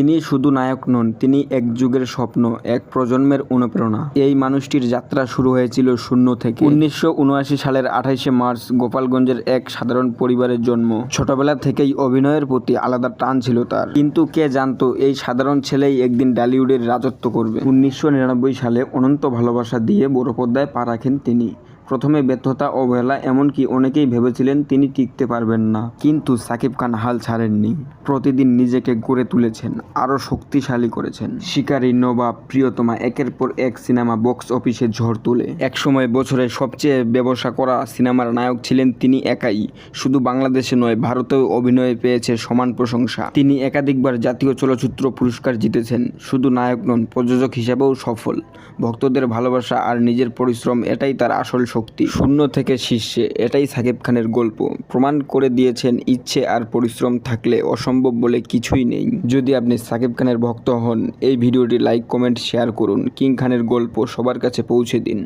তিনি শুধু নায়ক নন, তিনি এক যুগের স্বপ্ন, এক প্রজন্মের অনুপ্রেরণা। এই মানুষটির যাত্রা শুরু হয়েছিল শূন্য থেকে। উনিশশো উনআশি সালের আঠাইশে মার্চ গোপালগঞ্জের এক সাধারণ পরিবারের জন্ম। ছোটবেলা থেকেই অভিনয়ের প্রতি আলাদা টান ছিল তার। কিন্তু কে জানতো, এই সাধারণ ছেলেই একদিন ডালিউডের রাজত্ব করবে। উনিশশো নিরানব্বই সালে অনন্ত ভালোবাসা দিয়ে বড় পা রাখেন তিনি। প্রথমে ব্যর্থতা অবহেলা এমনকি অনেকেই ভেবেছিলেন তিনি টিকতে পারবেন না। কিন্তু সাকিব খান হাল ছাড়েননি। প্রতিদিন নিজেকে গড়ে তুলেছেন, আরও শক্তিশালী করেছেন। শিকারী নবাব প্রিয়তমা একের পর এক সিনেমা বক্স অফিসে ঝড় তুলে। একসময় বছরের সবচেয়ে ব্যবসা করা সিনেমার নায়ক ছিলেন তিনি একাই। শুধু বাংলাদেশে নয়, ভারতেও অভিনয়ে পেয়েছে সমান প্রশংসা। তিনি একাধিকবার জাতীয় চলচ্চিত্র পুরস্কার জিতেছেন। শুধু নায়ক নন, প্রযোজক হিসেবেও সফল। ভক্তদের ভালোবাসা আর নিজের পরিশ্রম, এটাই তার আসল শক্তি। শূন্য থেকে শীর্ষে, এটাই সাকিব খানের গল্প। প্রমাণ করে দিয়েছেন ইচ্ছে আর পরিশ্রম থাকলে অসম্ভব বলে কিছুই নেই। যদি আপনি সাকিব খানের ভক্ত হন, এই ভিডিওটি লাইক, কমেন্ট, শেয়ার করুন। কিং খানের গল্প সবার কাছে পৌঁছে দিন।